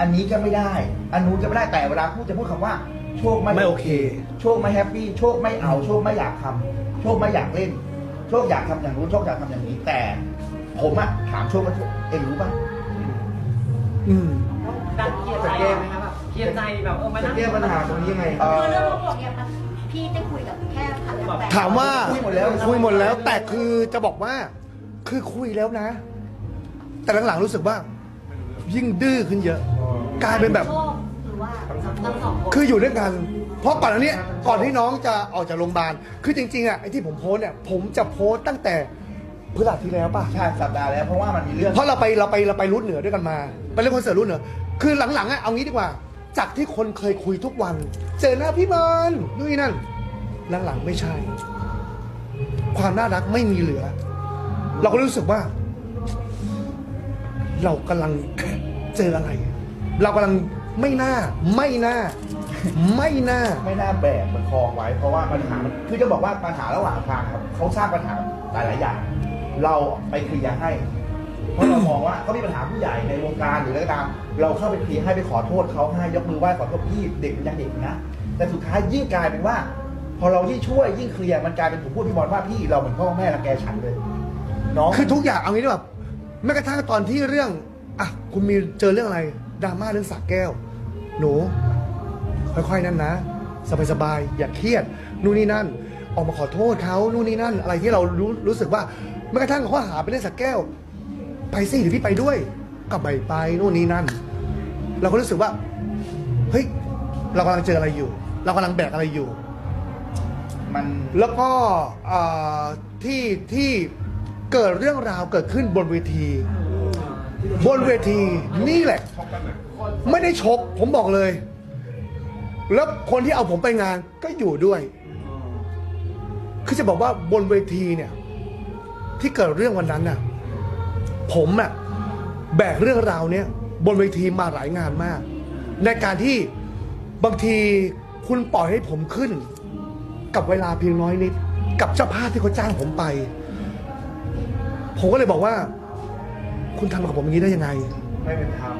อันนี้ก็ไม่ได้ อันนู้นก็ไม่ได้แต่เวลาพูดจะพูดคำว่า โชคไม่ไม่โอเค โชคไม่แฮปปี้โชคไม่เอาโชคไม่อยากทำโชคไม่อยากเล่น โชคอยากทำอย่างนู้นโชคอยากทำอย่างนี้ แต่ผมอะถามโชคว่าโชคเอ็งรู้ป่ะอืม ดันเคลียร์ใจไหมคะแบบเคลียร์ใจแบบเออมาจะนั่งแก้ปัญหาตรงนี้ยังไงเอ่อคือเรื่องทั้งหมดเนี่ยมันพี่ได้คุยกับแค่พันแล้วแต่ถามว่าคุยหมดแล้ว คุยหมดแล้วแต่คือจะบอกว่า คือคุยแล้วนะ แต่หลังๆรู้สึกว่า ยิ่งดื้อขึ้นเยอะ กลายเป็นแบบโชคหรือว่าทั้งสองคนคืออยู่ด้วยกัน เพราะก่อนอันนี้ก่อนที่น้องจะออกจากโรงพยาบาล คือจริงๆอะไอ้ที่ผมโพสต์เนี่ยผมจะโพสต์ตั้งแต่พฤหัสที่แล้วป่ะ ใช่สัปดาห์แล้วเพราะว่ามันมีเรื่อง เพราะเราไปเราไปเราไปรุ่นเหนือด้วยกันมาไปเล่นคอนเสิร์ตรุ่นเหนือ คือหลังๆอะเอางี้ดีกว่า จากที่คนเคยคุยทุกวัน เจอหน้าพี่บอลนู่นนนั่น หลังๆไม่ใช่ ความน่ารักไม่มีเหลือ เราก็รู้สึกว่า เรากำลัง เจออะไร เรากำลังไม่น่าไม่น่าไม่น่า ไม่น่าแบกประคองไว้ เพราะว่าปัญหามันคือจะบอกว่าปัญหาระหว่างทางครับเขาสร้างปัญหาหลายๆอย่าง เราไปเคลียร์ให้ เพราะเรามองว่าเขามีปัญหาผู้ใหญ่ในวงการหรืออะไรก็ตาม เราเข้าไปเคลียร์ให้ไปขอโทษเขาให้ยกมือไหว้ขอโทษพี่เด็กมันยังเด็กนะ แต่สุดท้ายยิ่งกลายเป็นว่า พอเรายิ่งช่วยยิ่งเคลียร์มันกลายเป็นผมพูดพี่บอลว่าพี่เราเหมือนพ่อแม่รังแกฉันเลยน้องคือทุกอย่างเอางี้ดีกว่าแม้กระทั่งตอนที่เรื่องอะคุณมีเจอเรื่องอะไร ดราม่าเรื่องสักแก้ว หนู ค่อยๆนั่นนะ สบายๆอย่าเครียดนู่นนี่นั่น ออกมาขอโทษเขานู่นนี่นั่น อะไรที่เรารู้รู้สึกว่าแม้กระทั่งข้อหาไปเรื่องสักแก้ว ไปสิเดี๋ยวพี่ไปด้วยก็ไปไปนู่นนี่นั่น เราก็รู้สึกว่าเฮ้ยเรากำลังเจออะไรอยู่ เรากำลังแบกอะไรอยู่ มันแล้วก็เอ่อที่ที่เกิดเรื่องราวเกิดขึ้นบนเวที บนเวทีนี่แหละ ไม่ได้ชก ผมบอกเลย แล้วคนที่เอาผมไปงานก็อยู่ด้วย คือจะบอกว่าบนเวทีเนี่ย ที่เกิดเรื่องวันนั้นน่ะ ผมอะแบกเรื่องราวเนี้ยบนเวทีมาหลายงานมาก ในการที่บางทีคุณปล่อยให้ผมขึ้น กับเวลาเพียงน้อยนิด กับเจ้าภาพที่เขาจ้างผมไป ผมก็เลยบอกว่า คุณทำกับผมอย่างนี้ได้ยังไง ไม่เป็นธรรม